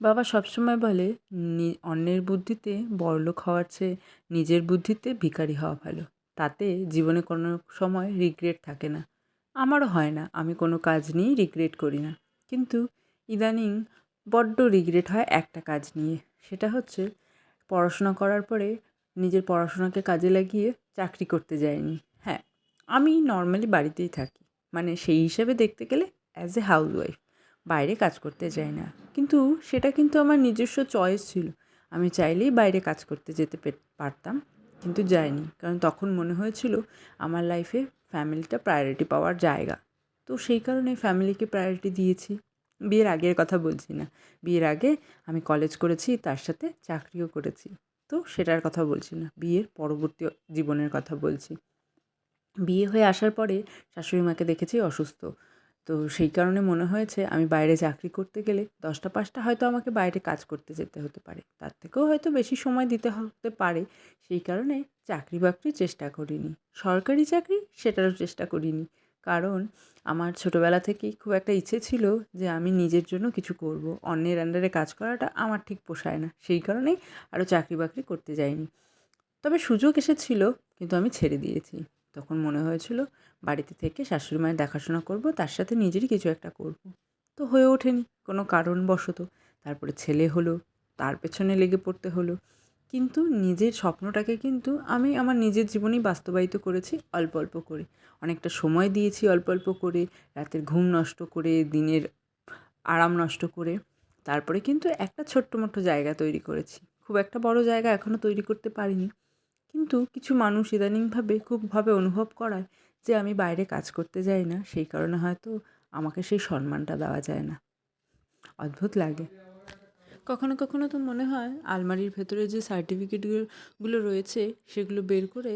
বাবা সবসময় বলে অন্যের বুদ্ধিতে বড়লোক হওয়ার চেয়ে নিজের বুদ্ধিতে ভিখারি হওয়া ভালো। তাতে জীবনে কোনো সময় রিগ্রেট থাকে না। আমারও হয় না, আমি কোনো কাজ নিয়েই রিগ্রেট করি না। কিন্তু ইদানিং বড্ড রিগ্রেট হয় একটা কাজ নিয়ে। সেটা হচ্ছে, পড়াশোনা করার পরে নিজের পড়াশোনাকে কাজে লাগিয়ে চাকরি করতে যাইনি। হ্যাঁ আমি নর্মালি বাড়িতেই থাকি। মানে সেই হিসেবে দেখতে গেলে অ্যাজ এ হাউসওয়াইফ বাইরে কাজ করতে যাই না। কিন্তু সেটা কিন্তু আমার নিজস্ব চয়েস ছিল। আমি চাইলেই বাইরে কাজ করতে যেতে পারতাম, কিন্তু যাইনি। কারণ তখন মনে হয়েছিল আমার লাইফে ফ্যামিলিটা প্রায়োরিটি পাওয়ার জায়গা। তো সেই কারণে ফ্যামিলিকে প্রায়োরিটি দিয়েছি। বিয়ের আগের কথা বলছি না। বিয়ের আগে আমি কলেজ করেছি, তার সাথে চাকরিও করেছি। তো সেটার কথা বলছি না। বিয়ের পরবর্তী জীবনের কথা বলছি। বিয়ে হয়ে আসার পরে শাশুড়ি মাকে দেখেছি অসুস্থ। তো সেই কারণে মনে হয়েছে আমি বাইরে চাকরি করতে গেলে দশটা পাঁচটা হয়তো আমাকে বাইরে কাজ করতে যেতে হতে পারে। তার থেকেও হয়তো বেশি সময় দিতে হতে পারে। সেই কারণে চাকরি বাকরির চেষ্টা করিনি। সরকারি চাকরি সেটারও চেষ্টা করিনি। কারণ আমার ছোটোবেলা থেকেই খুব একটা ইচ্ছে ছিল যে আমি নিজের জন্য কিছু করব। অন্যের আন্ডারে কাজ করাটা আমার ঠিক পোষায় না। সেই কারণেই আরও চাকরি বাকরি করতে যাইনি। তবে সুযোগ এসেছিল, কিন্তু আমি ছেড়ে দিয়েছি। তখন মনে হয়েছিল, বাড়িতে থেকে শাশুড়ি মায়ের দেখাশোনা করব, তার সাথে নিজেরই কিছু একটা করব। তো হয়ে ওঠেনি, কোনো কারণবশত। তারপরে ছেলে হলো, তার পেছনে লেগে পড়তে হলো। কিন্তু নিজের স্বপ্নটাকে কিন্তু আমি আমার নিজের জীবনেই বাস্তবায়িত করেছি অল্প অল্প করে। অনেকটা সময় দিয়েছি অল্প অল্প করে, রাতের ঘুম নষ্ট করে, দিনের আরাম নষ্ট করে। তারপরে কিন্তু একটা ছোট্ট মোটো জায়গা তৈরি করেছি। খুব একটা বড় জায়গা এখনও তৈরি করতে পারিনি। কিন্তু কিছু মানুষ ইদানিংভাবে খুবভাবে অনুভব করায় যে আমি বাইরে কাজ করতে যাই না, সেই কারণে হয়তো আমাকে সেই সম্মানটা দেওয়া যায় না। অদ্ভুত লাগে। কখনো কখনো তো মনে হয় আলমারির ভেতরে যে সার্টিফিকেটগুলো রয়েছে, সেগুলো বের করে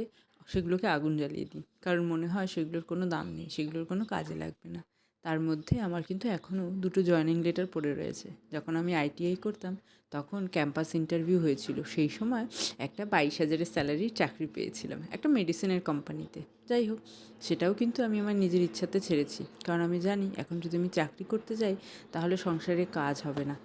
সেগুলোকে আগুন জ্বালিয়ে দিই। কারণ মনে হয় সেগুলোর কোনো দাম নেই, সেগুলোর কোনো কাজে লাগবে না। তার মধ্যে আমার কিন্তু এখনও দুটো জয়েনিং লেটার পড়ে রয়েছে। যখন আমি আইটিআই করতাম, তখন ক্যাম্পাস ইন্টারভিউ হয়েছিল। সেই সময় একটা বাইশ হাজারের স্যালারির চাকরি পেয়েছিলাম একটা মেডিসিনের কোম্পানিতে যাই হোক, সেটাও কিন্তু আমি আমার নিজের ইচ্ছাতে ছেড়েছি। কারণ আমি জানি, এখন যদি আমি চাকরি করতে যাই, তাহলে সংসারে কাজ হবে না।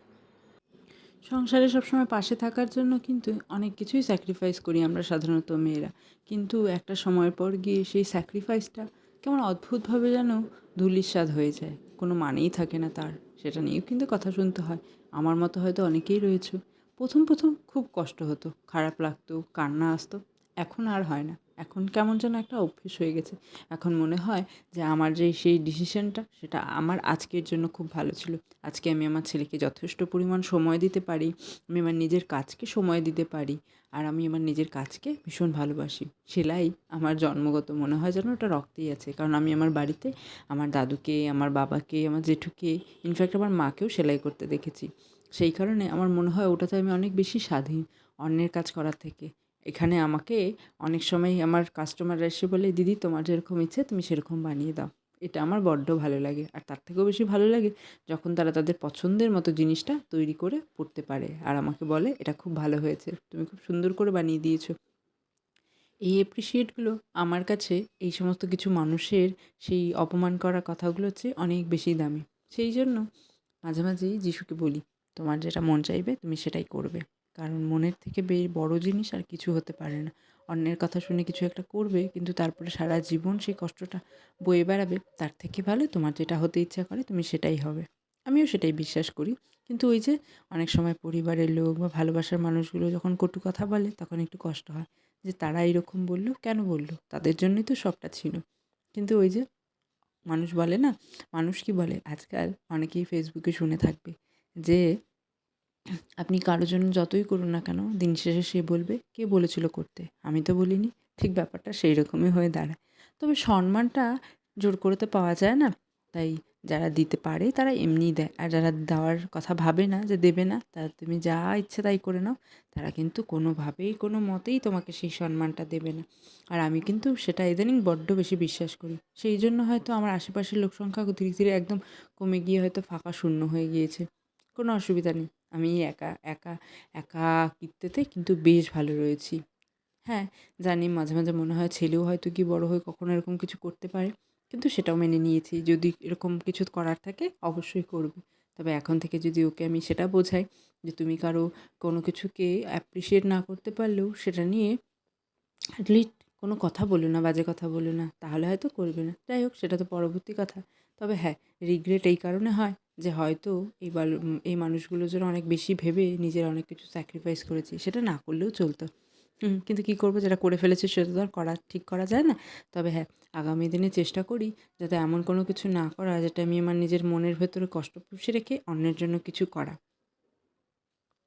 সংসারে সবসময় পাশে থাকার জন্য কিন্তু অনেক কিছুই স্যাক্রিফাইস করি আমরা সাধারণত মেয়েরা। কিন্তু একটা সময়ের পর গিয়ে সেই স্যাক্রিফাইসটা কেমন অদ্ভুতভাবে যেন ধূলিস্বাদ হয়ে যায়। কোনো মানেই থাকে না তার। সেটা নিয়েও কিন্তু কথা শুনতে হয়। আমার মতো হয়তো অনেকেই রয়েছে। প্রথম প্রথম খুব কষ্ট হতো। খারাপ লাগতো, কান্না আসতো। এখন আর হয় না। এখন কেমন যেন একটা অভ্যেস হয়ে গেছে। এখন মনে হয় যে আমার যে সেই ডিসিশনটা, সেটা আমার আজকের জন্য খুব ভালো ছিল। আজকে আমি আমার ছেলেকে যথেষ্ট পরিমাণ সময় দিতে পারি। আমি আমার নিজের কাজকে সময় দিতে পারি। আর আমি আমার নিজের কাজকে ভীষণ ভালোবাসি। সেলাই আমার জন্মগত মনে হয় যেন ওটা রক্তেই আছে। কারণ আমি আমার বাড়িতে আমার দাদুকে, আমার বাবাকে, আমার জেঠুকে ইনফ্যাক্ট আমার মাকেও সেলাই করতে দেখেছি। সেই কারণে আমার মনে হয় ওটাতে আমি অনেক বেশি স্বাধীন অন্যের কাজ করার থেকে। এখানে আমাকে অনেক সময় আমার কাস্টমাররা এসে বলে, দিদি, তোমার যেরকম ইচ্ছে তুমি সেরকম বানিয়ে দাও। এটা আমার বড্ড ভালো লাগে। আর তার থেকেও বেশি ভালো লাগে যখন তারা তাদের পছন্দের মতো জিনিসটা তৈরি করে পড়তে পারে। আর আমাকে বলে, এটা খুব ভালো হয়েছে। তুমি খুব সুন্দর করে বানিয়ে দিয়েছ। এই অ্যাপ্রিসিয়েটগুলো আমার কাছে এই সমস্ত কিছু মানুষের সেই অপমান করা কথাগুলো হচ্ছে অনেক বেশি দামি। সেই জন্য মাঝে মাঝেই যিশুকে বলি, তোমার যেটা মন চাইবে, তুমি সেটাই করবে। কারণ মনের থেকে বে, বড় জিনিস আর কিছু হতে পারে না। অন্যের কথা শুনে কিছু একটা করবে, কিন্তু তারপরে সারা জীবন সেই কষ্টটা বয়ে বেড়াবে, তার থেকে ভালো তোমার যেটা হতে ইচ্ছা করে তুমি সেটাই হবে। আমিও সেটাই বিশ্বাস করি। কিন্তু ওই যে অনেক সময় পরিবারের লোক বা ভালোবাসার মানুষগুলো যখন কটু কথা বলে, তখন একটু কষ্ট হয় যে তারা এরকম বলল, কেন বলল? তাদের জন্যই তো সবটা ছিল। কিন্তু ওই যে মানুষ বলে না, মানুষ কি বলে? আজকাল অনেকেই ফেসবুকে শুনে থাকবে যে আপনি কারও জন্য যতই করুন না কেন, দিন শেষে সে বলবে, কে বলেছিল করতে? আমি তো বলিনি। ঠিক ব্যাপারটা সেই রকমই হয়ে দাঁড়ায়। তবে সম্মানটা জোর করে তো পাওয়া যায় না। তাই যারা দিতে পারে তারা এমনিই দেয়। আর যারা দেওয়ার কথা ভাবে না, যে দেবে না, তারা তুমি যা ইচ্ছে তাই করে নাও। তারা কিন্তু কোনোভাবেই, কোনো মতেই তোমাকে সেই সম্মানটা দেবে না। আর আমি কিন্তু সেটা ইদানিং বড্ড বেশি বিশ্বাস করি। সেই জন্য হয়তো আমার আশেপাশের লোক সংখ্যা ধীরে ধীরে একদম কমে গিয়ে হয়তো ফাঁকা শূন্য হয়ে গিয়েছে। কোনো অসুবিধা নেই। আমি একা একা একাকিত্বতে কিন্তু বেশ ভালো রয়েছি। হ্যাঁ জানি মাঝে মাঝে মনে হয় ছেলেও হয়তো কি বড় হয়ে কখনো এরকম কিছু করতে পারে, কিন্তু সেটাও মেনে নিয়েছি। যদি এরকম কিছু করার থাকে অবশ্যই করবে। তবে এখন থেকে যদি ওকে আমি সেটা বোঝাই যে তুমি কারও কোনো কিছুকে অ্যাপ্রিসিয়েট না করতে পারলেও সেটা নিয়ে অ্যাটলিস্ট কোনো কথা বলো না, বাজে কথা বলো না, তাহলে হয়তো করবে না। যাই হোক, সেটা তো পরবর্তী কথা। তবে হ্যাঁ রিগ্রেট এই কারণে হয় যে হয়তো এই বাল এই মানুষগুলো জন্য অনেক বেশি ভেবে নিজের অনেক কিছু স্যাক্রিফাইস করেছি, সেটা না করলেও চলতো। কিন্তু কী করব? যেটা করে ফেলেছে সেটা তো আর করা, ঠিক করা যায় না। তবে হ্যাঁ আগামী দিনে চেষ্টা করি যাতে এমন কোনো কিছু না করা যেটা আমি আমার নিজের মনের ভেতরে কষ্ট পুষে রেখে অন্যের জন্য কিছু করা।